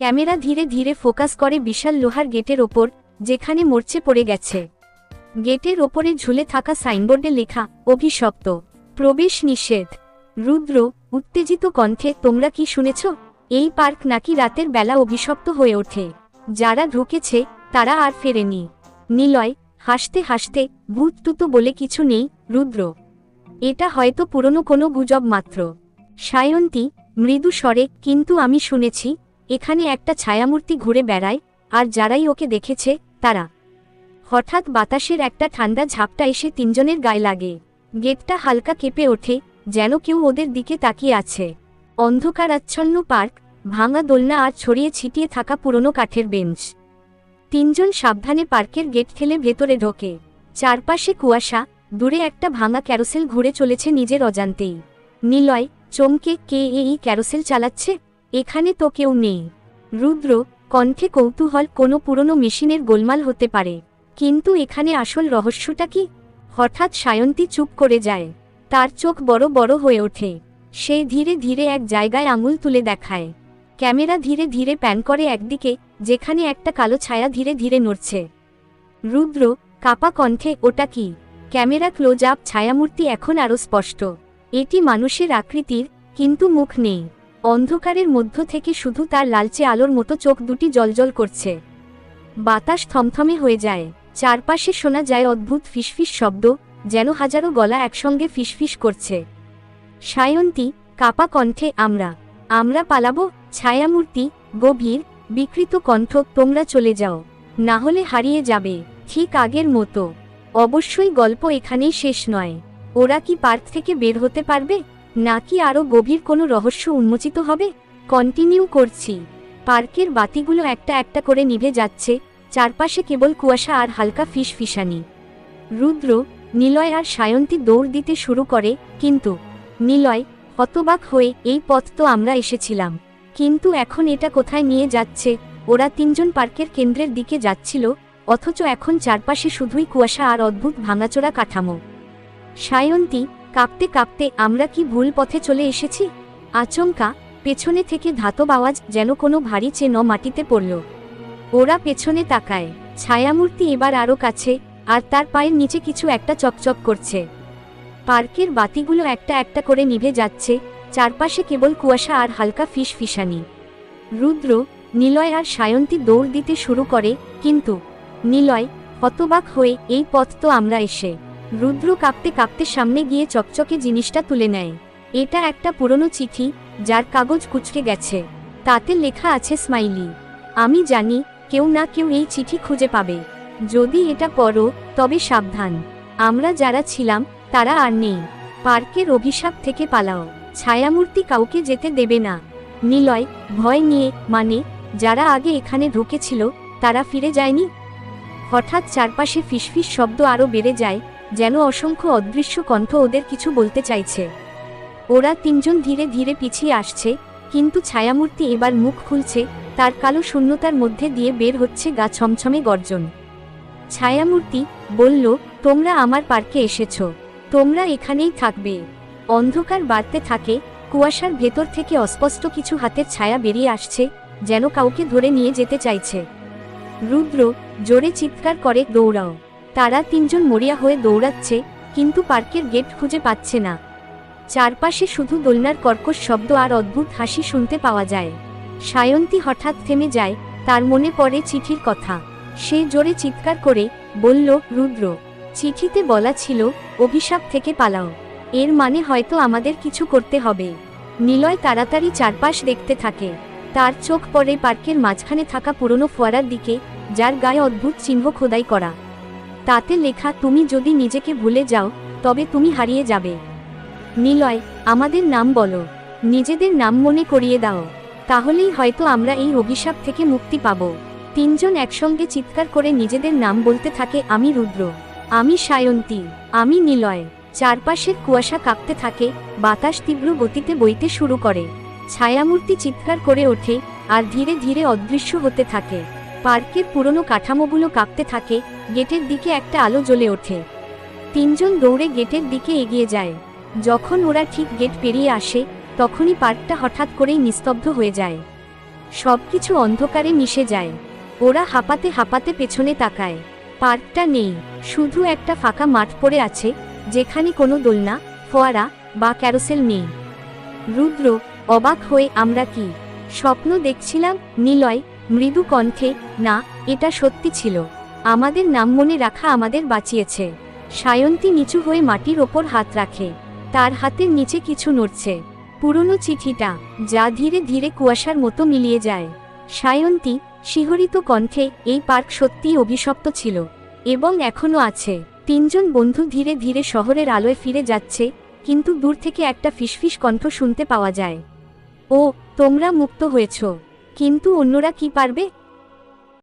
Camera ধীরে ধীরে focus করে বিশাল লোহার গেটের ওপর, যেখানে মরচে পড়ে গেছে। গেটের ওপরে ঝুলে থাকা সাইনবোর্ডে লেখা, অভিশপ্ত, প্রবেশ নিষেধ। রুদ্র, উত্তেজিত কণ্ঠে, তোমরা কি শুনেছ? এই পার্ক নাকি রাতের বেলা অভিশপ্ত হয়ে ওঠে। যারা ঢুকেছে, তারা আর ফেরেনি। নিলয়, হাসতে হাসতে, ভূত টুতো বলে কিছু নেই। রুদ্র, এটা হয়তো পুরনো কোনো গুজব মাত্র। সায়ন্তী, মৃদু স্বরে, কিন্তু আমি শুনেছি এখানে একটা ছায়ামূর্তি ঘুরে বেড়ায়, আর যারাই ওকে দেখেছে, তারা। হঠাৎ বাতাসের একটা ঠান্ডা ঝাপটা এসে তিনজনের গায়ে লাগে। গেটটা হালকা কেঁপে ওঠে, যেন কেউ ওদের দিকে তাকিয়ে আছে। অন্ধকারাচ্ছন্ন পার্ক, ভাঙা দোলনা আর ছড়িয়ে ছিটিয়ে থাকা পুরনো কাঠের বেঞ্চ। তিনজন সাবধানে পার্কের গেট ঠেলে ভেতরে ঢোকে। চারপাশে কুয়াশা, দূরে একটা ভাঙা ক্যারোসেল ঘুরে চলেছে নিজের অজান্তেই। নিলয়, চমকে কে এই ক্যারোসেল চালাচ্ছে? এখানে তো কেউ নেই। রুদ্র, কণ্ঠে কৌতূহল কোনো পুরনো মেশিনের গোলমাল হতে পারে। কিন্তু এখানে আসল রহস্যটা কি? হঠাৎ সায়ন্তী চুপ করে যায়। তার চোখ বড় বড় হয়ে ওঠে। সে ধীরে ধীরে এক জায়গায় আঙুল তুলে দেখায়। ক্যামেরা ধীরে ধীরে প্যান করে একদিকে, যেখানে একটা কালো ছায়া ধীরে ধীরে নড়ছে। রুদ্র, কাপা কণ্ঠে, ওটা কি? ক্যামেরা ক্লোজ আপ, ছায়ামূর্তি এখন আরও স্পষ্ট। এটি মানুষের আকৃতির, কিন্তু মুখ নেই। অন্ধকারের মধ্য থেকে শুধু তার লালচে আলোর মতো চোখ দুটি জলজল করছে। বাতাস থমথমে হয়ে যায়। চারপাশে শোনা যায় অদ্ভুত ফিসফিস শব্দ, যেন হাজারো গলা একসঙ্গে ফিসফিস করছে। সায়ন্তী, কাপা কণ্ঠে, আমরা। আমরা পালাবো, ছায়ামূর্তি, গভীর, বিকৃত কণ্ঠ, তোমরা চলে যাও। না হলে হারিয়ে যাবে, ঠিক আগের মতো। অবশ্যই গল্প এখানেই শেষ নয়। ওরা কি পার্ক থেকে বের হতে পারবে? নাকি আরও গভীর কোনো রহস্য উন্মোচিত হবে? কন্টিনিউ করছি। পার্কের বাতিগুলো একটা একটা করে নিভে যাচ্ছে, চারপাশে কেবল কুয়াশা আর হালকা ফিস ফিসানি। রুদ্র, নিলয় আর সায়ন্তী দৌড় দিতে শুরু করে, কিন্তু নিলয় হতবাক হয়ে এই পথ তো আমরা এসেছিলাম। কিন্তু এখন এটা কোথায় নিয়ে যাচ্ছে? ওরা তিনজন পার্কের কেন্দ্রের দিকে যাচ্ছিল, অথচ এখন চারপাশে শুধুই কুয়াশা আর অদ্ভুত ভাঙাচোরা কাঠামো। সায়ন্তী কাঁপতে কাঁপতে আমরা কি ভুল পথে চলে এসেছি? আচমকা, পেছনে থেকে ধাতব আওয়াজ যেন কোনো ভারী চেন মাটিতে পড়ল। ওরা পেছনে তাকায়। ছায়ামূর্তি এবার আরও কাছে, আর তার পায়ের নিচে কিছু একটা চকচক করছে। পার্কের বাতিগুলো একটা একটা করে নিভে যাচ্ছে, চারপাশে কেবল কুয়াশা আর হালকা ফিস ফিসানি। রুদ্র, নিলয় আর সায়ন্তী দৌড় দিতে শুরু করে, কিন্তু, নিলয়, হতবাক হয়ে এই পথ তো আমরা এসে রুদ্র কাঁপতে কাঁপতে সামনে গিয়ে চকচকে জিনিসটা তুলে নেয়। এটা একটা পুরনো চিঠি, যার কাগজ কুচকে গেছে। তাতে লেখা আছে স্মাইলি। আমি জানি, কেউ না কেউ এই চিঠি খুঁজে পাবে। যদি এটা পড়ো, তবে সাবধান। আমরা যারা ছিলাম, তারা আর নেই। পার্কের অভিশাপ থেকে পালাও। ছায়ামূর্তি কাউকে যেতে দেবে না। নিলয়, ভয় নিয়ে মানে যারা আগে এখানে ঢুকেছিল, তারা ফিরে যায়নি। হঠাৎ চারপাশে ফিসফিস শব্দ আরও বেড়ে যায় যেন অসংখ্য অদৃশ্য কণ্ঠ ওদের কিছু বলতে চাইছে। ওরা তিনজন ধীরে ধীরে পিছিয়ে আসছে, কিন্তু ছায়ামূর্তি এবার মুখ খুলছে, তার কালো শূন্যতার মধ্যে দিয়ে বের হচ্ছে গা ছমছমে গর্জন। ছায়ামূর্তি বলল, তোমরা আমার পার্কে এসেছ। তোমরা এখানেই থাকবে অন্ধকার বাড়তে থাকে, কুয়াশার ভেতর থেকে অস্পষ্ট কিছু হাতের ছায়া বেরিয়ে আসছে, যেন কাউকে ধরে নিয়ে যেতে চাইছে। রুদ্র জোরে চিৎকার করে, দৌড়াও। তারা তিনজন মরিয়া হয়ে দৌড়াচ্ছে, কিন্তু পার্কের গেট খুঁজে পাচ্ছে না। চারপাশে শুধু দোলনার কর্কশ শব্দ আর অদ্ভুত হাসি শুনতে পাওয়া যায়। সায়ন্তী হঠাৎ থেমে যায়, তার মনে পড়ে চিঠির কথা। সে জোরে চিৎকার করে, বলল, রুদ্র, চিঠিতে বলা ছিল, অভিশাপ থেকে পালাও। এর মানে হয়তো আমাদের কিছু করতে হবে নিলয় তাড়াতাড়ি চারপাশ দেখতে থাকে। তার চোখ পড়ে পার্কের মাঝখানে থাকা পুরনো ফোয়ারার দিকে, যার গায়ে অদ্ভুত চিহ্ন খোদাই করা। তাতে লেখা, তুমি যদি নিজেকে ভুলে যাও, তবে তুমি হারিয়ে যাবে। নিলয়, আমাদের নাম বলো। নিজেদের নাম মনে করিয়ে দাও। তাহলেই হয়তো আমরা এই অভিশাপ থেকে মুক্তি পাব তিনজন একসঙ্গে চিৎকার করে নিজেদের নাম বলতে থাকে, আমি রুদ্র। আমি সায়ন্তী। আমি নিলয়। চারপাশের কুয়াশা কাঁপতে থাকে, বাতাস তীব্র গতিতে বইতে শুরু করে। ছায়ামূর্তি চিৎকার করে ওঠে, আর ধীরে ধীরে অদৃশ্য হতে থাকে। পার্কের পুরনো কাঠামোগুলো কাঁপতে থাকে, গেটের দিকে একটা আলো জ্বলে ওঠে। তিনজন দৌড়ে গেটের দিকে এগিয়ে যায়। যখন ওরা ঠিক গেট পেরিয়ে আসে, তখনই পার্কটা হঠাৎ করেই নিস্তব্ধ হয়ে যায়। সবকিছু অন্ধকারে মিশে যায়। ওরা হাঁপাতে হাঁপাতে পেছনে তাকায়। পার্কটা নেই, শুধু একটা ফাঁকা মাঠ পড়ে আছে, যেখানে কোনো দোলনা, ফোয়ারা বা ক্যারোসেল নেই। রুদ্র, অবাক হয়ে, আমরা কি? স্বপ্ন দেখছিলাম, নিলয় মৃদু কণ্ঠে, না, এটা সত্যি ছিল। আমাদের নাম মনে রাখা আমাদের বাঁচিয়েছে সায়ন্তী নিচু হয়ে মাটির ওপর হাত রাখে। তার হাতের নিচে কিছু নড়ছে। পুরনো চিঠিটা, যা ধীরে ধীরে কুয়াশার মতো মিলিয়ে যায়। সায়ন্তী, শিহরিত কণ্ঠে, এই পার্ক সত্যিই অভিশপ্ত ছিল। এবং এখনও আছে। তিনজন বন্ধু ধীরে ধীরে শহরের আলোয় ফিরে যাচ্ছে, কিন্তু দূর থেকে একটা ফিসফিস কণ্ঠ শুনতে পাওয়া যায়। ও, তোমরা মুক্ত হয়েছ। কিন্তু অন্যরা কি পারবে?